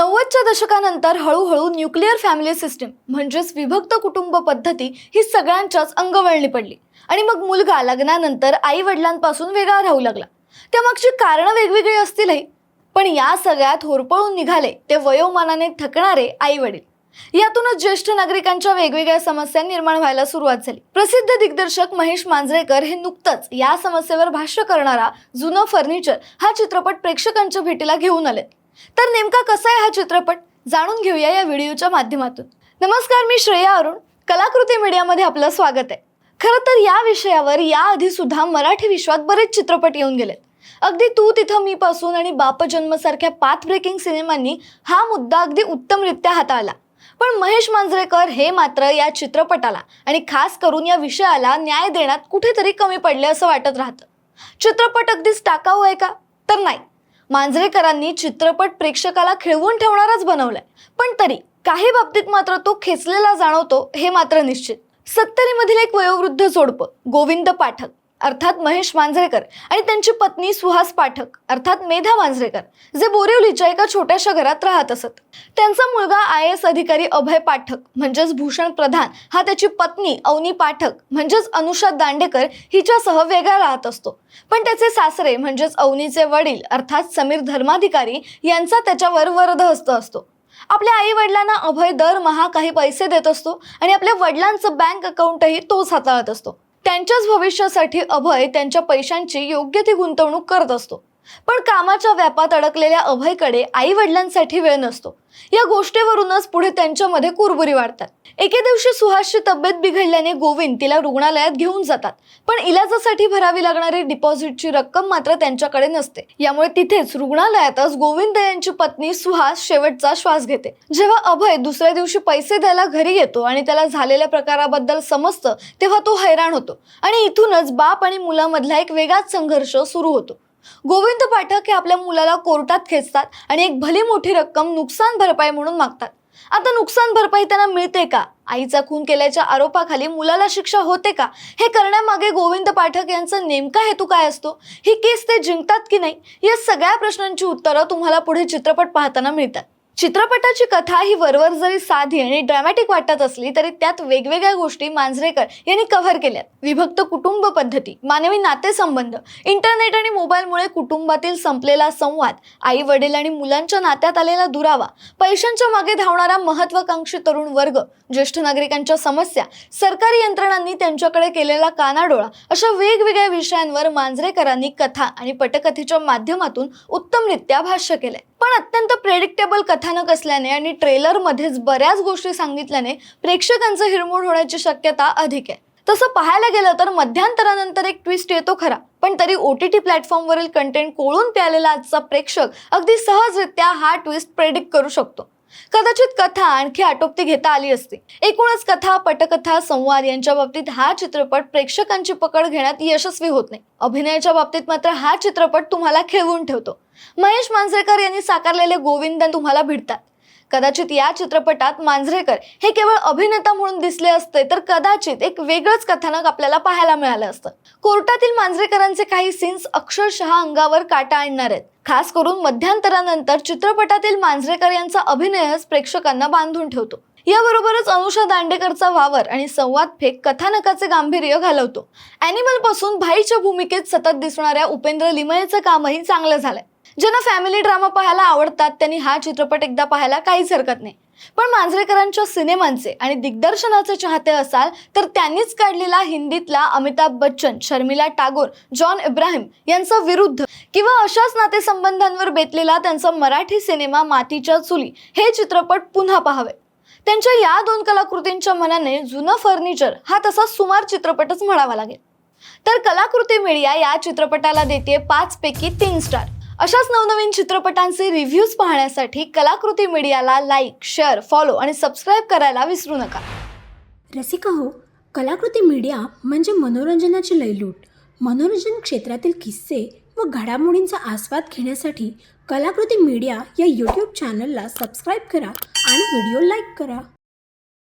नव्वदच्या दशकानंतर हळूहळू न्यूक्लिअर फॅमिली सिस्टीम म्हणजेच विभक्त कुटुंब पद्धती ही सगळ्यांच्याच अंगवळणी पडली. आणि मग मुलगा लग्नानंतर आई वडिलांपासून वेगळा राहू लागला. त्यामागची कारणं वेगवेगळी असतीलही. पण या सगळ्यात होरपळून निघाले ते वयोमानाने थकणारे आई वडील यातूनच ज्येष्ठ नागरिकांच्या वेगवेगळ्या समस्या निर्माण व्हायला सुरुवात झाली. प्रसिद्ध दिग्दर्शक महेश मांजरेकर हे नुकतंच या समस्येवर भाष्य करणारा जुनं फर्निचर हा चित्रपट प्रेक्षकांच्या भेटीला घेऊन आले तर नेमका कसा आहे हा चित्रपट? जाणून घेऊया या व्हिडिओच्या माध्यमातून. नमस्कार मी श्रेया अरुण. कलाकृती मीडियामध्ये आपलं स्वागत आहे. खरं तर या विषयावर याआधी सुद्धा मराठी विश्वात बरेच चित्रपट येऊन गेलेत. अगदी तू तिथं मी पासून आणि बाप जन्मसारख्या पाथ ब्रेकिंग सिनेमांनी हा मुद्दा अगदी उत्तमरित्या हाताळला. पण महेश मांजरेकर हे मात्र या चित्रपटाला आणि खास करून या विषयाला न्याय देण्यात कुठेतरी कमी पडले असं वाटत राहतं. चित्रपट अगदीच टाकाऊ आहे का? तर नाही. मांजरेकरांनी चित्रपट प्रेक्षकाला खिळवून ठेवणाराच बनवलाय. पण तरी काही बाबतीत मात्र तो खेचलेला जाणवतो हे मात्र निश्चित. सत्तरीमधील एक वयोवृद्ध जोडपं गोविंद पाठक. अर्थात महेश मांजरेकर आणि त्यांची पत्नी सुहास पाठक अर्थात मेधा मांजरेकर जे बोरिवलीच्या एका छोट्याशा घरात राहत असत. त्यांचा मुलगा आय एस अधिकारी अभय पाठक म्हणजेच भूषण प्रधान हा त्याची पत्नी अवनी पाठक म्हणजेच अनुषा दांडेकर हिच्यासह वेगळा राहत असतो. पण त्याचे सासरे म्हणजेच अवनीचे वडील अर्थात समीर धर्माधिकारी यांचा त्याच्यावर वरदहस्त असतो. आपल्या आई वडिलांना अभय दरमहा काही पैसे देत असतो आणि आपल्या वडिलांचं बँक अकाउंटही तोच हाताळत असतो. त्यांच्याच भविष्यासाठी अभय त्यांच्या पैशांची योग्य ती गुंतवणूक करत असतो. पण कामाच्या व्यापात अडकलेल्या अभयकडे आई वडिलांसाठी वेळ नसतो. या गोष्टीवरूनच पुढे त्यांच्यामध्ये कुरबुरी वाढतात. एके दिवशी सुहासची तब्येत बिघडल्याने गोविंद तिला रुग्णालयात घेऊन जातात. पण इलाजासाठी भरावी लागणारी डिपॉझिटची रक्कम मात्र त्यांच्याकडे नसते. यामुळे तिथेच रुग्णालयातच गोविंद यांची पत्नी सुहास शेवटचा श्वास घेते. जेव्हा अभय दुसऱ्या दिवशी पैसे द्यायला घरी येतो आणि त्याला झालेल्या प्रकाराबद्दल समजतं तेव्हा तो हैराण होतो. आणि इथूनच बाप आणि मुलामधला एक वेगळाच संघर्ष सुरू होतो. गोविंद पाठक हे आपल्या मुलाला कोर्टात खेचतात आणि एक भली मोठी रक्कम नुकसान भरपाई म्हणून मागतात. आता नुकसान भरपाई त्यांना मिळते का? आईचा खून केल्याच्या आरोपाखाली मुलाला शिक्षा होते का? हे करण्यामागे गोविंद पाठक यांचा नेमका हेतू काय असतो? ही केस ते जिंकतात की नाही? या सगळ्या प्रश्नांची उत्तरं तुम्हाला पुढे चित्रपट पाहताना मिळतात. चित्रपटाची कथा ही वरवर जरी साधी आणि ड्रॅमॅटिक वाटत असली तरी त्यात वेगवेगळ्या गोष्टी मांजरेकर यांनी कव्हर केल्यात. विभक्त कुटुंब पद्धती मानवी नातेसंबंध इंटरनेट आणि मोबाईलमुळे कुटुंबातील संपलेला संवाद आई वडील आणि मुलांच्या नात्यात आलेला दुरावा पैशांच्या मागे धावणारा महत्वाकांक्षी तरुण वर्ग ज्येष्ठ नागरिकांच्या समस्या सरकारी यंत्रणांनी त्यांच्याकडे केलेला कानाडोळा अशा वेगवेगळ्या विषयांवर मांजरेकरांनी कथा आणि पटकथेच्या माध्यमातून उत्तमरित्या भाष्य केलंय. पण अत्यंत प्रेडिक्टेबल कथा कथानक असल्याने आणि ट्रेलरमध्येच बऱ्याच गोष्टी सांगितल्याने प्रेक्षकांचं हिरमोड होण्याची शक्यता अधिक आहे. तसं पाहायला गेलं तर मध्यांतरानंतर एक ट्विस्ट येतो खरा. पण तरी ओ टी टी प्लॅटफॉर्मवरील कंटेंट कोळून प्यालेला आजचा प्रेक्षक अगदी सहजरित्या हा ट्विस्ट प्रेडिक्ट करू शकतो. कदाचित कथा आणखी आटोपती घेता आली असती. एकूणच कथा पटकथा संवाद यांच्या बाबतीत हा चित्रपट प्रेक्षकांची पकड घेण्यात यशस्वी होत नाही. अभिनयाच्या बाबतीत मात्र हा चित्रपट तुम्हाला खेळवून ठेवतो. महेश मांजरेकर यांनी साकारलेले गोविंद तुम्हाला भिडतात. कदाचित या चित्रपटात मांजरेकर हे केवळ अभिनेता म्हणून दिसले असते तर कदाचित एक वेगळंच कथानक आपल्याला पाहायला मिळालं असतं. कोर्टातील मांजरेकरांचे काही सीन्स अक्षरशः अंगावर काटा आणणार आहेत. खास करून मध्यांतरानंतर चित्रपटातील मांजरेकर यांचा अभिनयच प्रेक्षकांना बांधून ठेवतो. याबरोबरच अनुषा दांडेकरचा वावर आणि संवाद फेक कथानकाचे गांभीर्य घालवतो. अॅनिमलपासून भाईच्या भूमिकेत सतत दिसणाऱ्या उपेंद्र लिमयेचं कामही चांगलं झालंय. ज्यांना फॅमिली ड्रामा पाहायला आवडतात त्यांनी हा चित्रपट एकदा पाहायला काहीच हरकत नाही. पण मांजरेकरांच्या सिनेमांचे आणि दिग्दर्शनाचे चाहते असाल तर त्यांनीच काढलेला हिंदीतला अमिताभ बच्चन शर्मिला टागोर जॉन इब्राहिम यांचा विरुद्ध किंवा अशाच नातेसंबंधांवर बेतलेला त्यांचा मराठी सिनेमा मातीच्या चुली हे चित्रपट पुन्हा पाहावे. त्यांच्या या दोन कलाकृतींच्या मनाने जुनं फर्निचर हा तसा सुमार चित्रपटच म्हणावा लागेल. तर कलाकृती मीडिया या चित्रपटाला देते पाच पैकी तीन स्टार अशाच नवनवीन चित्रपटांचे रिव्ह्यूज पाहण्यासाठी कलाकृती मीडियाला लाईक शेअर फॉलो आणि सबस्क्राईब करायला विसरू नका. रसिका हो कलाकृती मीडिया म्हणजे मनोरंजनाची लयलूट. मनोरंजन क्षेत्रातील किस्से व घडामोडींचा आस्वाद घेण्यासाठी कलाकृती मीडिया या यूट्यूब चॅनलला सबस्क्राईब करा आणि व्हिडिओ लाईक करा.